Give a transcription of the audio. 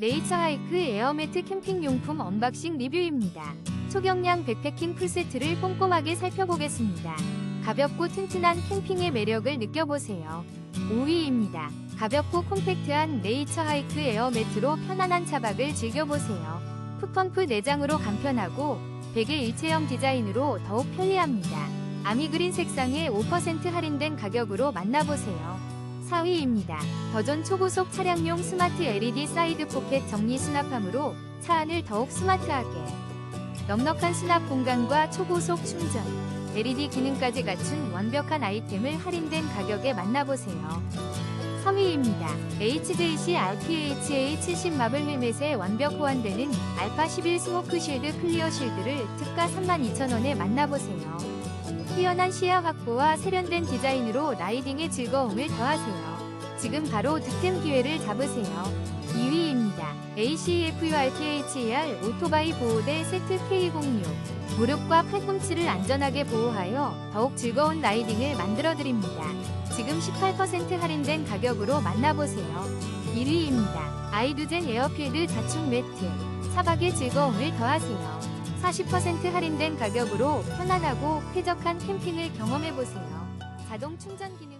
네이처 하이크 에어매트 캠핑 용품 언박싱 리뷰입니다. 초경량 백패킹 풀세트를 꼼꼼하게 살펴보겠습니다. 가볍고 튼튼한 캠핑의 매력을 느껴보세요. 5위입니다. 가볍고 콤팩트한 네이처 하이크 에어매트로 편안한 차박을 즐겨보세요. 풋펌프 내장으로 간편하고 베개 일체형 디자인으로 더욱 편리합니다. 아미그린 색상의 5% 할인된 가격으로 만나보세요. 4위입니다. 버전 초고속 차량용 스마트 LED 사이드 포켓 정리 수납함으로 차 안을 더욱 스마트하게. 넉넉한 수납 공간과 초고속 충전, LED 기능까지 갖춘 완벽한 아이템을 할인된 가격에 만나보세요. 3위입니다. HJC RPHA 70 마블 헬멧에 완벽 호환되는 알파 11 스모크 쉴드 클리어 쉴드를 특가 32,000원에 만나보세요. 뛰어난 시야 확보와 세련된 디자인으로 라이딩의 즐거움을 더하세요. 지금 바로 득템 기회를 잡으세요. 2위입니다. ACFURTHER 오토바이 보호대 세트 K06 무릎과 팔꿈치를 안전하게 보호하여 더욱 즐거운 라이딩을 만들어드립니다. 지금 18% 할인된 가격으로 만나보세요. 1위입니다. 아이두젠 에어필드 자축 매트 차박의 즐거움을 더하세요. 40% 할인된 가격으로 편안하고 쾌적한 캠핑을 경험해보세요. 자동 충전 기능